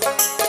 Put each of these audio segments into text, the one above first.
love.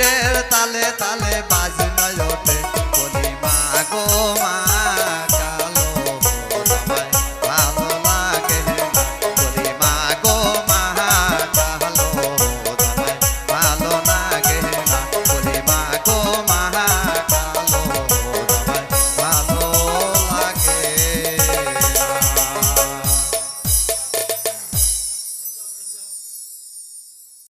নুপুরের তালে তালে বাজে।